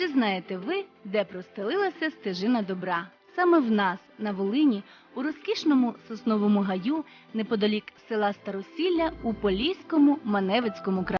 Чи знаєте ви, де простелилася стежина добра? Саме в нас, на Волині, у розкішному сосновому гаю, неподалік села Старосілля у Поліському Маневицькому краї.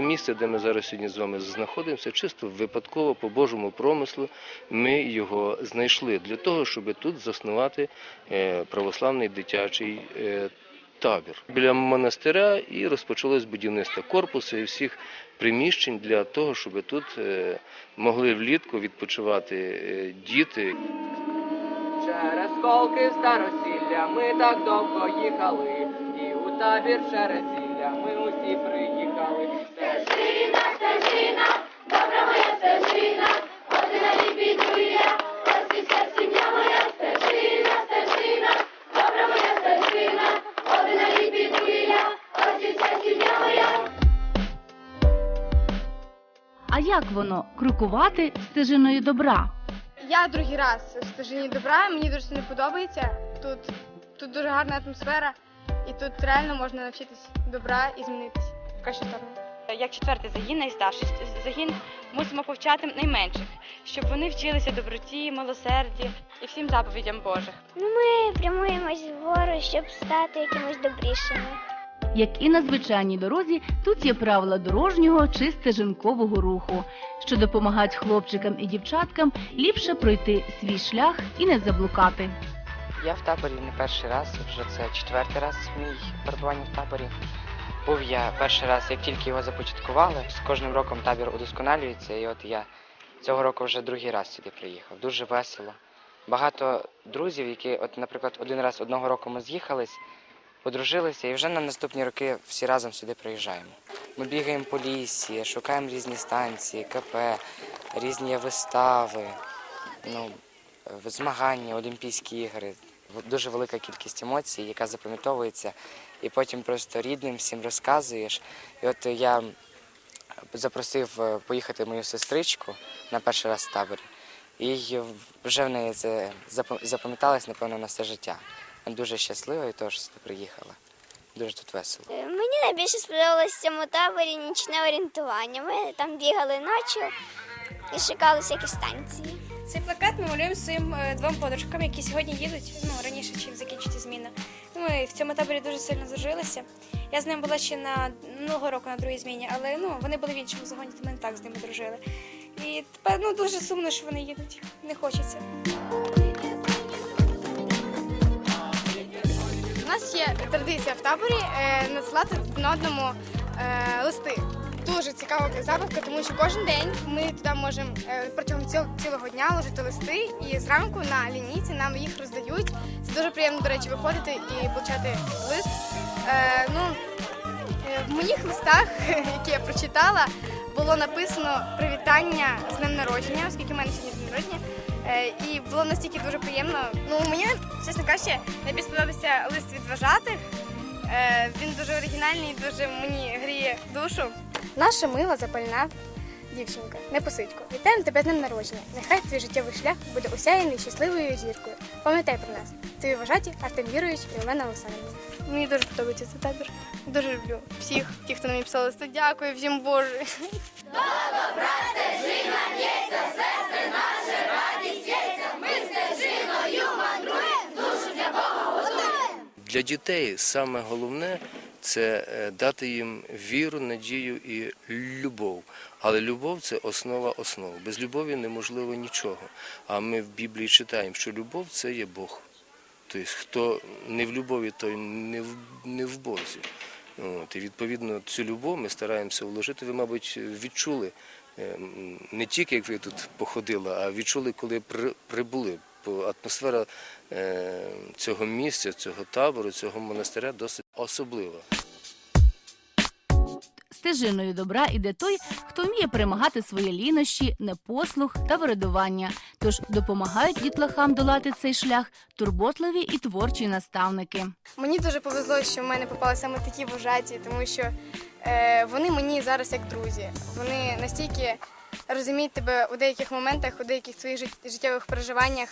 місце, де ми зараз сьогодні з вами знаходимося, чисто випадково по Божому промислу ми його знайшли для того, щоб тут заснувати е, православний дитячий е, табір. Біля монастиря і розпочалось будівництво корпусу і всіх приміщень для того, щоб тут е, могли влітку відпочивати діти. Через колки старосілля ми так довго їхали, і у табір через зілля ми усі приїхали. Стежина, стежина, добра моя стежина, один на рік підрує, ось і вся сім'я моя стежина, стежина, добра моя стежина, один на рік підрує, ось і вся сім'я моя. А як воно крокувати стежиною добра? Я другий раз в стежині добра, мені дуже сильно подобається. Тут, тут дуже гарна атмосфера, і тут реально можна навчитись добра і змінитись в кращу сторону. як четвертий загін, найстарший загін, мусимо повчати найменших, щоб вони вчилися доброті, милосерді і всім заповідям Божих. Ну, ми прямуємось вгору, щоб стати якимось добрішими. Як і на звичайній дорозі, тут є правила дорожнього чи стежинкового руху, що допомагають хлопчикам і дівчаткам ліпше пройти свій шлях і не заблукати. Я в таборі не перший раз, вже це четвертий раз мій перебування в таборі. Був я перший раз, як тільки його започаткували. З кожним роком табір удосконалюється, і от я цього року вже другий раз сюди приїхав. Дуже весело. Багато друзів, які, от, наприклад, один раз одного року ми з'їхались, подружилися, і вже на наступні роки всі разом сюди приїжджаємо. Ми бігаємо по лісі, шукаємо різні станції, КП, різні вистави, ну, змагання, Олімпійські ігри. Дуже велика кількість емоцій, яка запам'ятовується, і потім просто рідним всім розказуєш. І от я запросив е, поїхати мою сестричку на перший раз в таборі. І вже в неї це запам'яталось, напевно, на все життя. Дуже щаслива і теж сюди приїхала. Дуже тут весело. Е, Мені найбільше сподобалось в цьому таборі нічне орієнтування. Ми там бігали ночі і шукали всякі станції. Цей плакат ми малюємо своїм е, двом подружкам, які сьогодні їдуть ну, раніше, чим закінчиться зміна. Ну, Ми в цьому таборі дуже сильно зружилися. Я з ними була ще на минулого року на другій зміні, але ну, вони були в іншому загоні, то ми не так з ними дружили. І тепер ну, дуже сумно, що вони їдуть. Не хочеться. У нас є традиція в таборі е, надсилати один одному е, листи. Дуже цікава забавка, тому що кожен день ми туди можемо е, протягом ціл- цілого дня ложити листи, і зранку на лінійці нам їх роздають. Це дуже приємно, до речі, виходити і получати лист. Ну, в моїх листах, які я прочитала, було написано привітання з днем народження, оскільки в мене сьогодні день народження. Е, І було настільки дуже приємно. Ну, мені, чесно кажучи, найбільш сподобався лист від вважатих. Е, Він дуже оригінальний, дуже мені гріє душу. Наша мила запальна дівчинка, непосидько. Вітаємо тебе з днем народження. Нехай твій життєвий шлях буде осяяний щасливою зіркою. Пам'ятай про нас. Твої вважаті Артем Вірович і Олена Олександрівна. Мені дуже подобається цей табір. Дуже люблю всіх, тих, хто мені писали листи. Дякую всім Боже. Для дітей саме головне це е, дати їм віру, надію і любов. Але любов це основа основ. Без любові неможливо нічого. А ми в Біблії читаємо, що любов це є Бог. Тобто, хто не в любові, той не в, не в Бозі. От, і відповідно цю любов ми стараємося вложити. Ви, мабуть, відчули е, не тільки як ви тут походили, а відчули, коли при- прибули. Бо атмосфера е, цього місця, цього табору, цього монастиря досить особлива. Стежиною добра іде той, хто вміє перемагати свої лінощі, непослух та вирадування. Тож допомагають дітлахам долати цей шлях турботливі і творчі наставники. Мені дуже повезло, що в мене попали саме такі вожаті, тому що е, вони мені зараз як друзі. Вони настільки розуміють тебе у деяких моментах, у деяких своїх життєвих переживаннях.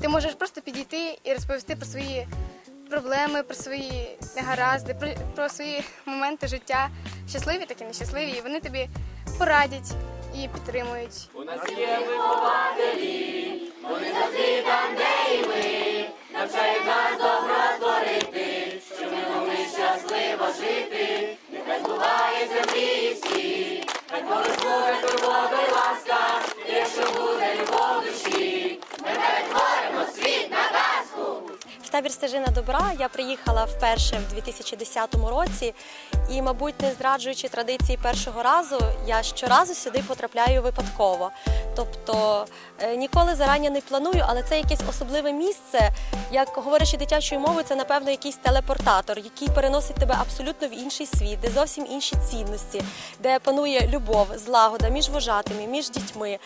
Ти можеш просто підійти і розповісти про свої проблеми, про свої негаразди, про, про свої моменти життя, щасливі, такі нещасливі. І вони тобі порадять і підтримують. У нас є табір Стежина добра я приїхала вперше в 2010 році, і, мабуть, не зраджуючи традиції першого разу, я щоразу сюди потрапляю випадково. Тобто е, ніколи зарані не планую, але це якесь особливе місце. Як говорячи дитячою мовою, це напевно якийсь телепортатор, який переносить тебе абсолютно в інший світ, де зовсім інші цінності, де панує любов, злагода між вожатими, між дітьми.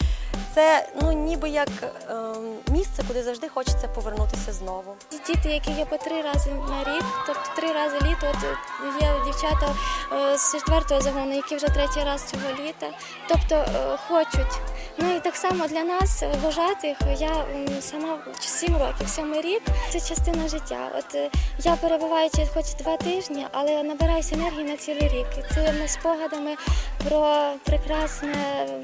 Це ну ніби як ем, місце, куди завжди хочеться повернутися знову. Діти, які є по три рази на рік, тобто три рази літо. От є дівчата е, з четвертого загону, які вже третій раз цього літа, тобто е, хочуть. Ну і так само для нас, е, вожатих, я сама сім років, сьомий рік це частина життя. От е, я перебуваючи хоч два тижні, але набираюся енергії на цілий рік. Цими спогадами про прекрасне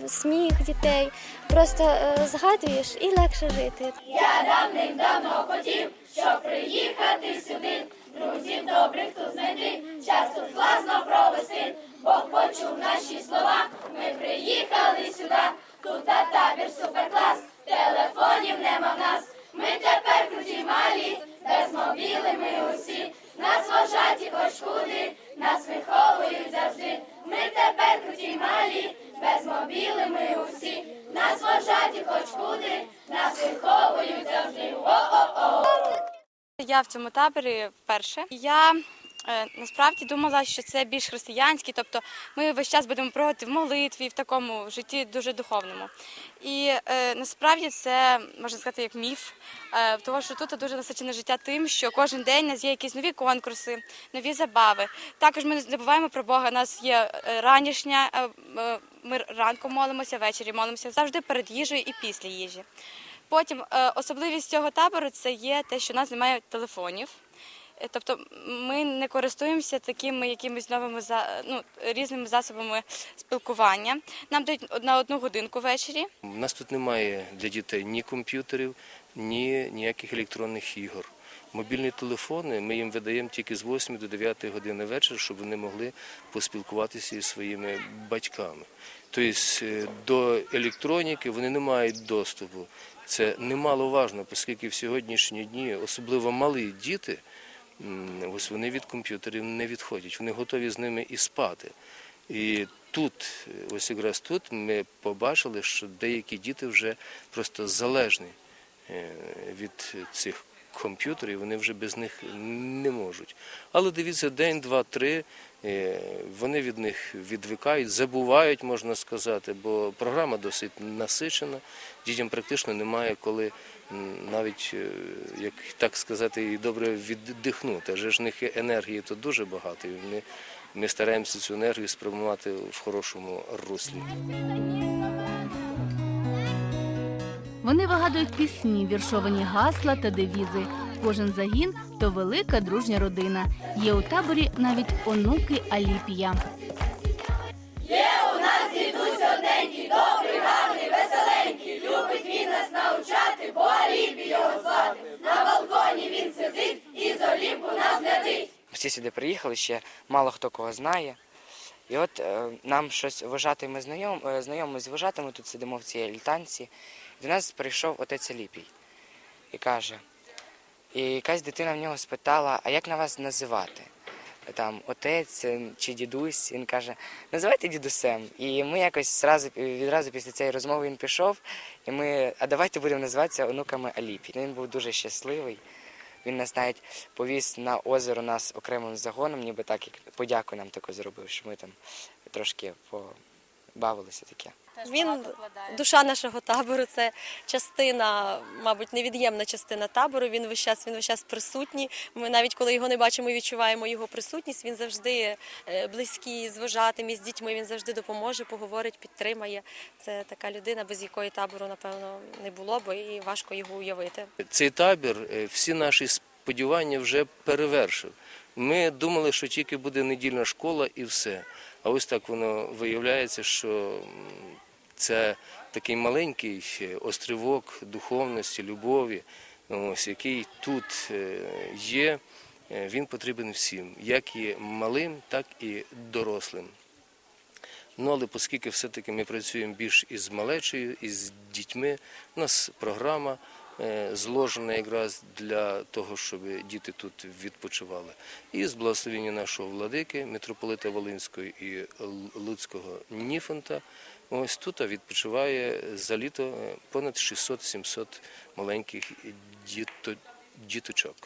сміх дітей. Просто е, згадуєш і легше жити. Я давним-давно хотів, щоб приїхати сюди. Друзів добрих тут знайти, час тут класно провести. Бог почув наші слова. Ми приїхали сюди. Тут та табір суперклас. Телефонів нема в нас. Ми тепер круті малі, без мобіли ми усі. Нас вважаті хоч куди, нас виховують завжди. Ми тепер круті малі, без мобіли ми усі. Нас вважаті хоч куди, нас виховують завжди. О-о-о! Я в цьому таборі вперше. Я насправді думала, що це більш християнський, тобто ми весь час будемо проводити в молитві, в такому житті дуже духовному. І е, насправді це можна сказати як міф, е, тому що тут дуже насичене життя тим, що кожен день у нас є якісь нові конкурси, нові забави. Також ми не забуваємо про Бога. У нас є е, ранішня, е, е, ми ранком молимося, ввечері молимося, завжди перед їжею і після їжі. Потім е, особливість цього табору це є те, що у нас немає телефонів. Е, Тобто ми не користуємося такими якимись новими ну, різними засобами спілкування. Нам дають на одну годинку ввечері. У нас тут немає для дітей ні комп'ютерів, ні ніяких електронних ігор. Мобільні телефони ми їм видаємо тільки з 8 до 9 години вечора, щоб вони могли поспілкуватися із своїми батьками. Тобто е, до електроніки вони не мають доступу. Це немаловажно, оскільки в сьогоднішні дні, особливо малі діти, ось вони від комп'ютерів не відходять, вони готові з ними і спати. І тут, ось якраз тут ми побачили, що деякі діти вже просто залежні е, від цих комп'ютерів, вони вже без них не можуть. Але дивіться, день, два, три, е, вони від них відвикають, забувають, можна сказати, бо програма досить насичена. Дітям практично немає коли навіть, е, як так сказати, і добре віддихнути. Адже ж в них енергії тут дуже багато, і вони, ми стараємося цю енергію спрямувати в хорошому руслі. Вони вигадують пісні, віршовані гасла та девізи. Кожен загін то велика дружня родина. Є у таборі навіть онуки Аліпія. Є у нас дідусь одненький, добрий, гарний, веселенький. Любить він нас навчати, його звати. На балконі він сидить і з Олімпу нас глядить. Всі сюди приїхали, ще мало хто кого знає. І от е, нам щось вважати, ми знайом, е, знайомі з вважатими, тут сидимо в цій альтанці. До нас прийшов отець Аліпій і каже, і якась дитина в нього спитала, а як на вас називати? Там отець е, чи дідусь. Він каже, називайте дідусем. І ми якось зразу, відразу після цієї розмови він пішов, і ми, а давайте будемо називатися онуками Аліпі. Він був дуже щасливий. Він нас навіть повіз на озеро нас окремим загоном, ніби так, як подяку нам таку зробив, що ми там трошки побавилися таке. Він душа нашого табору, це частина, мабуть, невід'ємна частина табору. Він весь час, він весь час присутній. Ми навіть коли його не бачимо, відчуваємо його присутність. Він завжди е, близький з вожатими, з дітьми. Він завжди допоможе, поговорить, підтримає. Це така людина, без якої табору, напевно, не було б і важко його уявити. Цей табір е, всі наші сподівання вже перевершив. Ми думали, що тільки буде недільна школа і все. А ось так воно виявляється, що це такий маленький острівок духовності, любові, ось, який тут е, є. Е, Він потрібен всім, як і малим, так і дорослим. Ну, але оскільки все-таки ми працюємо більш із малечею, із дітьми, у нас програма зложена якраз для того, щоб діти тут відпочивали. І з благословення нашого владики, митрополита Волинського і Луцького Ніфонта, ось тут відпочиває за літо е, понад 600-700 маленьких діто- діточок.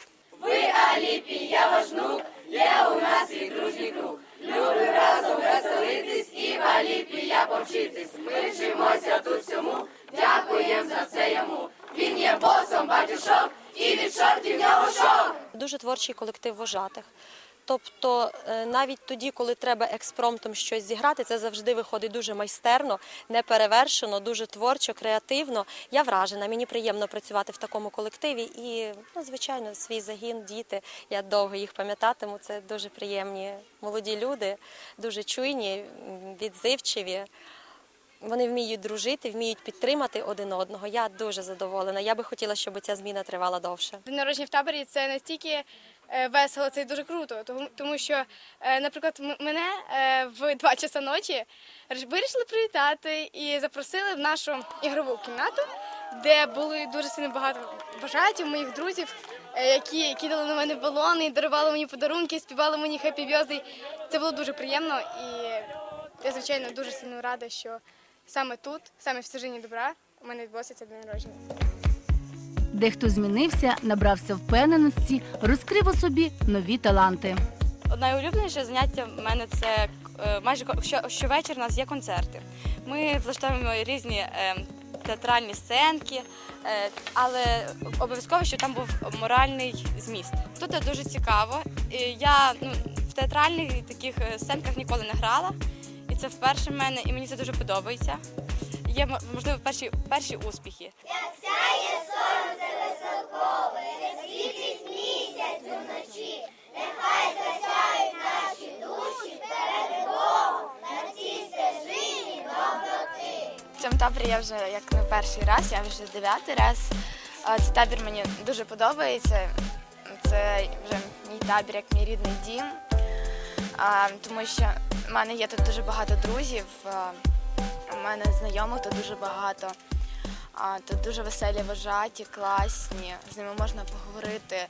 Дуже творчий колектив вожатих. Тобто е, навіть тоді, коли треба експромтом щось зіграти, це завжди виходить дуже майстерно, неперевершено, дуже творчо, креативно. Я вражена, мені приємно працювати в такому колективі. І, ну, звичайно, свій загін, діти. Я довго їх пам'ятатиму. Це дуже приємні молоді люди, дуже чуйні, відзивчиві. Вони вміють дружити, вміють підтримати один одного. Я дуже задоволена. Я би хотіла, щоб ця зміна тривала довше. День народження в таборі це настільки е, весело, це дуже круто. Тому, що, е, наприклад, мене е, в 2 часа ночі вирішили привітати і запросили в нашу ігрову кімнату, де були дуже сильно багато бажатів моїх друзів, які кидали на мене балони, дарували мені подарунки, співали мені хеппі бьозди. Це було дуже приємно і я, звичайно, дуже сильно рада, що саме тут, саме в стежині добра, у мене відбувся цей день народження. Дехто змінився, набрався впевненості, розкрив у собі нові таланти. Найулюбленіше заняття в мене це е, майже ко- що, щовечір у нас є концерти. Ми влаштовуємо різні е, театральні сценки, е, але обов'язково, щоб там був моральний зміст. Тут дуже цікаво. Я ну, в театральних таких е, сценках ніколи не грала, це вперше в мене, і мені це дуже подобається. Є можливо перші, перші успіхи. В цьому таборі я вже як не перший раз, я вже дев'ятий раз. Цей табір мені дуже подобається. Це вже мій табір, як мій рідний дім. Тому що в мене є тут дуже багато друзів, у мене знайомих тут дуже багато. Тут дуже веселі вожаті, класні, з ними можна поговорити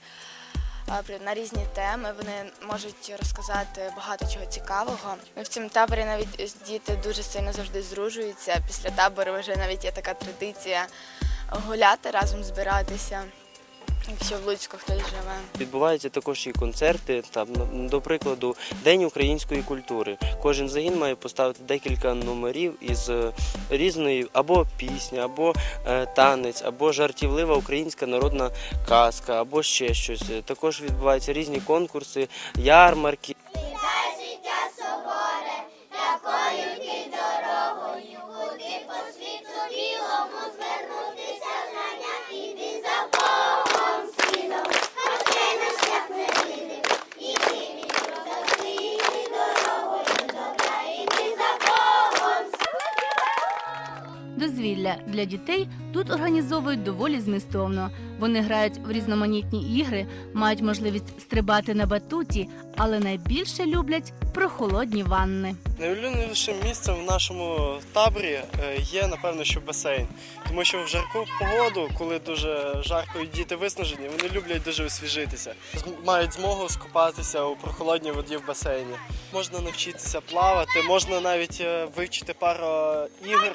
на різні теми. Вони можуть розказати багато чого цікавого. В цьому таборі навіть діти дуже сильно завжди здружуються. Після табору вже навіть є така традиція гуляти разом, збиратися. Якщо в Луцьку хтось живе. Відбуваються також і концерти, там, ну, до прикладу, День української культури. Кожен загін має поставити декілька номерів із е, різної або пісня, або е, танець, або жартівлива українська народна казка, або ще щось. Також відбуваються різні конкурси, ярмарки. Дозвілля для дітей тут організовують доволі змістовно. Вони грають в різноманітні ігри, мають можливість стрибати на батуті, але найбільше люблять прохолодні ванни. Найулюбленішим місцем в нашому таборі е, є, напевно, що басейн. Тому що в жарку погоду, коли дуже жарко і діти виснажені, вони люблять дуже освіжитися. Мають змогу скупатися у прохолодній воді в басейні. Можна навчитися плавати, можна навіть е, вивчити пару ігор,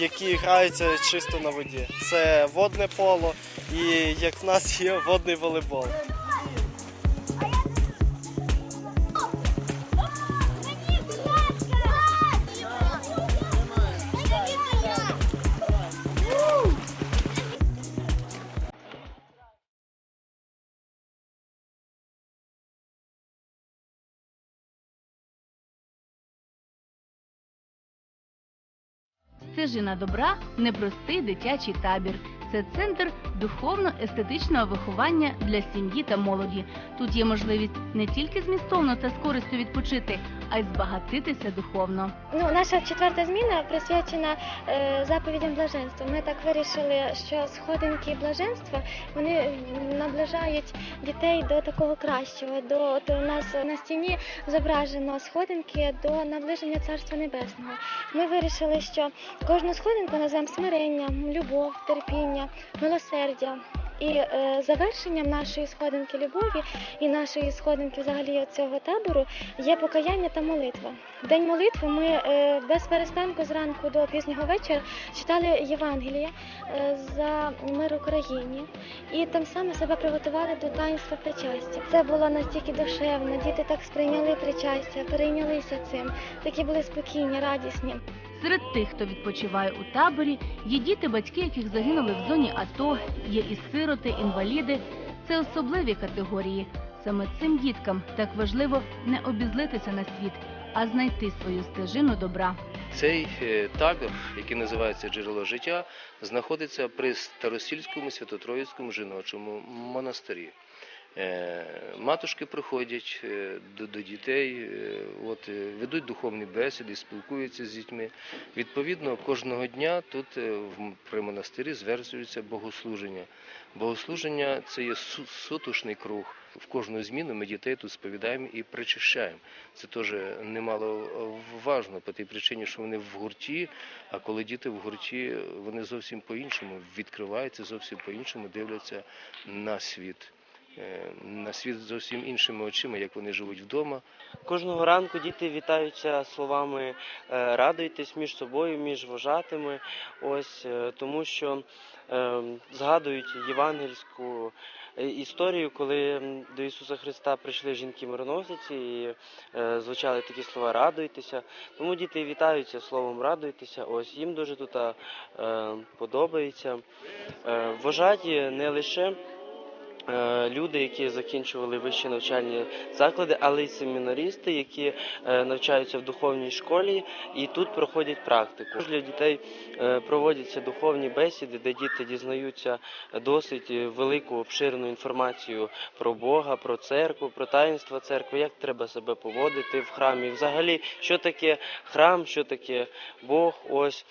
які граються чисто на воді. Це водне поло і як в нас є водний волейбол. Стежина добра непростий дитячий табір. Це центр духовно-естетичного виховання для сім'ї та молоді. Тут є можливість не тільки змістовно та з користю відпочити, а й збагатитися духовно. Ну, наша четверта зміна присвячена е, заповідям блаженства. Ми так вирішили, що сходинки блаженства вони наближають дітей до такого кращого. До от у нас на стіні зображено сходинки до наближення Царства Небесного. Ми вирішили, що кожну сходинку назвемо смиренням, любов, терпіння, милосердя. І е, завершенням нашої сходинки любові і нашої сходинки взагалі цього табору є покаяння та молитва. В день молитви ми е, без перестанку зранку до пізнього вечора читали Євангеліє е, за мир Україні і тим самим себе приготували до таїнства причастя. Це було настільки душевно, діти так сприйняли причастя, перейнялися цим, такі були спокійні, радісні. Серед тих, хто відпочиває у таборі, є діти, батьки, яких загинули в зоні АТО, є і сироти, інваліди. Це особливі категорії. Саме цим діткам так важливо не обізлитися на світ, а знайти свою стежину добра. Цей е, табір, який називається Джерело життя, знаходиться при Старосільському Святотроїцькому жіночому монастирі. Е, Матушки приходять е, до, до дітей, е, от, ведуть духовні бесіди, спілкуються з дітьми. Відповідно, кожного дня тут в при монастирі звершується богослуження. Богослуження це є сутушний круг. В кожну зміну ми дітей тут сповідаємо і причащаємо. Це теж немало важно по тій причині, що вони в гурті, а коли діти в гурті, вони зовсім по-іншому відкриваються, зовсім по-іншому дивляться на світ. Е, На світ зовсім іншими очима, як вони живуть вдома. Кожного ранку діти вітаються словами е, радуйтесь між собою, між вожатими. Ось е, тому що згадують євангельську історію, коли до Ісуса Христа прийшли жінки-мироносиці і е, звучали такі слова радуйтеся. Тому діти вітаються словом радуйтеся. Ось їм дуже тут подобається. Вважаті не лише люди, які закінчували вищі навчальні заклади, але й семінарісти, які е, навчаються в духовній школі і тут проходять практику. Для дітей е, проводяться духовні бесіди, де діти дізнаються досить велику обширну інформацію про Бога, про церкву, про таїнства церкви, як треба себе поводити в храмі. Взагалі, що таке храм, що таке Бог. Ось.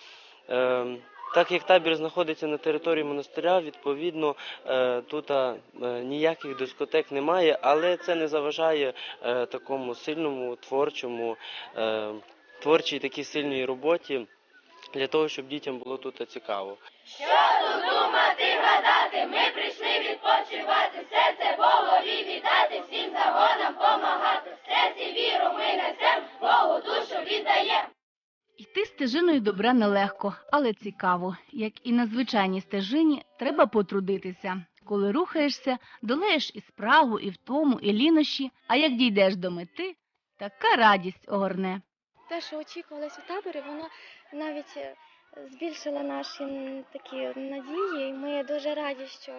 Так як табір знаходиться на території монастиря, відповідно е, тут е, ніяких дискотек немає, але це не заважає е, такому сильному творчому, творчій такій сильній роботі для того, щоб дітям було тут цікаво. Що тут думати, гадати, ми прийшли відпочивати, серце Богові віддати, всім загонам помагати, в серці віру ми несем, Богу душу віддаєм. Йти стежиною добра нелегко, але цікаво. Як і на звичайній стежині, треба потрудитися. Коли рухаєшся, долеєш і спрагу, і втому, і лінощі, а як дійдеш до мети, така радість огорне. Те, що очікувалось у таборі, воно навіть е, збільшило наші такі надії, і ми дуже раді, що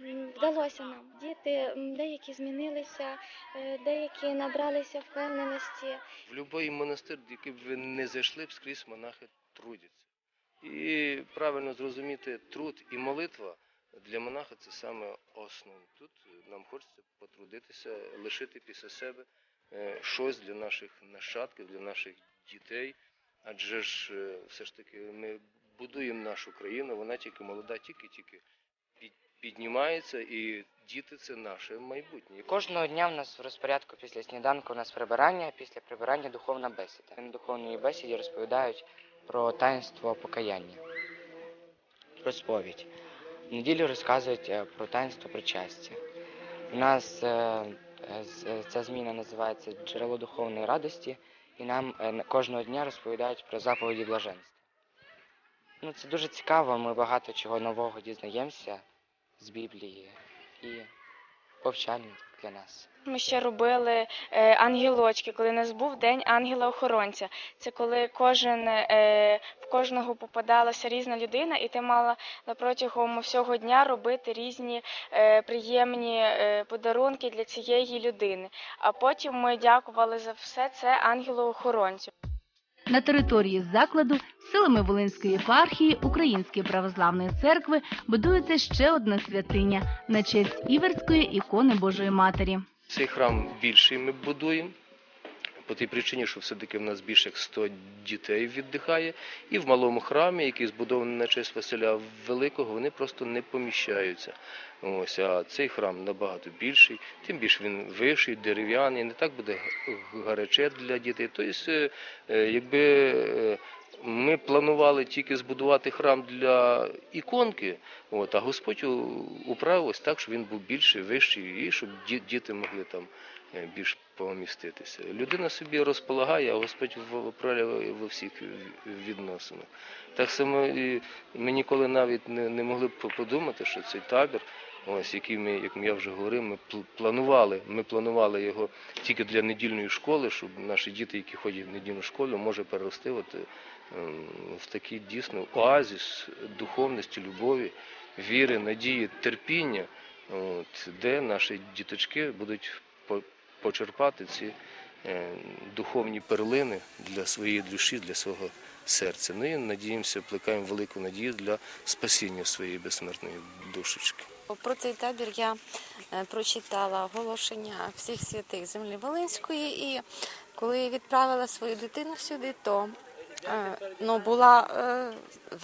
вдалося нам. Діти деякі змінилися, е, деякі набралися впевненості. В будь-який монастир, в який б ви не зайшли, б скрізь монахи трудяться. І правильно зрозуміти, труд і молитва для монаха це саме основне. Тут нам хочеться потрудитися, лишити після себе е, щось для наших нащадків, для наших дітей. Адже ж е, все ж таки ми будуємо нашу країну, вона тільки молода, тільки-тільки під- піднімається, і діти це наше майбутнє. Кожного дня в нас в розпорядку після сніданку у нас прибирання, після прибирання духовна бесіда. На духовній бесіді розповідають про таїнство покаяння, про сповідь. В неділю розказують е, про таїнство причастя. У нас е, е, ця зміна називається джерело духовної радості, і нам кожного дня розповідають про заповіді блаженства. Ну, це дуже цікаво, ми багато чого нового дізнаємося з Біблії і повчально для нас. Ми ще робили е, ангелочки, коли нас був день ангела-охоронця. Це коли кожен е, в кожного попадалася різна людина, і ти мала протягом всього дня робити різні е, приємні е, подарунки для цієї людини. А потім ми дякували за все це ангелу-охоронцю. На території закладу силами Волинської єпархії Української православної церкви будується ще одна святиня на честь Іверської ікони Божої Матері. Цей храм більший ми будуємо. По тій причині, що все-таки в нас більше як 100 дітей віддихає, і в малому храмі, який збудований на честь Василя Великого, вони просто не поміщаються. Ось, а цей храм набагато більший, тим більше він вищий, дерев'яний, не так буде гаряче для дітей. Тобто, е, е, якби е, ми планували тільки збудувати храм для іконки, от, а Господь управив ось так, щоб він був більший, вищий, і щоб діти могли там більш поміститися. Людина собі розполагає, а Господь в- управляє во всіх відносинах. Так само і ми ніколи навіть не, не могли б подумати, що цей табір, ось який ми, як я вже говорив, ми планували. Ми планували його тільки для недільної школи, щоб наші діти, які ходять в недільну школу, може перерости от, е, в такий дійсно оазіс духовності, любові, віри, надії, терпіння, от, де наші діточки будуть почерпати ці е, духовні перлини для своєї душі, для свого серця. Ну і надіємося, плекаємо велику надію для спасіння своєї безсмертної душечки. Про цей табір я е, прочитала оголошення всіх святих землі Волинської, і коли відправила свою дитину сюди, то е, ну, була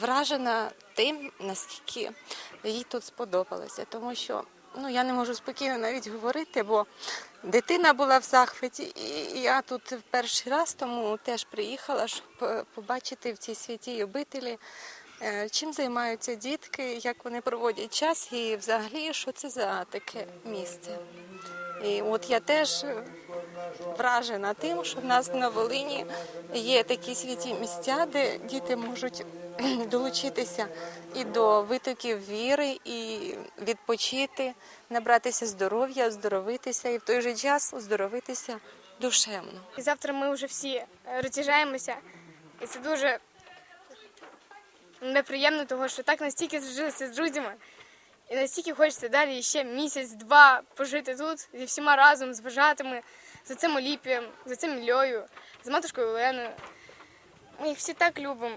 вражена тим, наскільки їй тут сподобалося, тому що ну, я не можу спокійно навіть говорити, бо дитина була в захваті, і я тут перший раз тому теж приїхала, щоб е, побачити в цій святій обителі. Е, Чим займаються дітки, як вони проводять час і взагалі що це за таке місце. І от я теж е, вражена тим, що в нас на Волині є такі святі місця, де діти можуть долучитися і до витоків віри, і відпочити, набратися здоров'я, оздоровитися і в той же час оздоровитися душевно. І завтра ми вже всі е, роз'їжджаємося, і це дуже неприємно, тому що так настільки зжилися з друзями, і настільки хочеться далі ще місяць-два пожити тут зі всіма разом, з вважатими, за цим Оліпієм, за цим Ільою, з матушкою Оленою. Ми їх всі так любимо.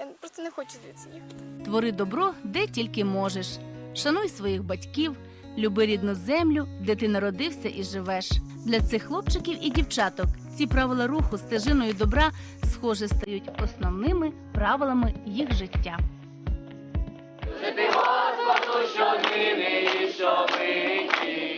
Я просто не хочу звідси їхати. Твори добро, де тільки можеш. Шануй своїх батьків, люби рідну землю, де ти народився і живеш. Для цих хлопчиків і дівчаток ці правила руху стежиною добра схоже стають основними правилами їх життя. Жити Господу щоднини і щомиті,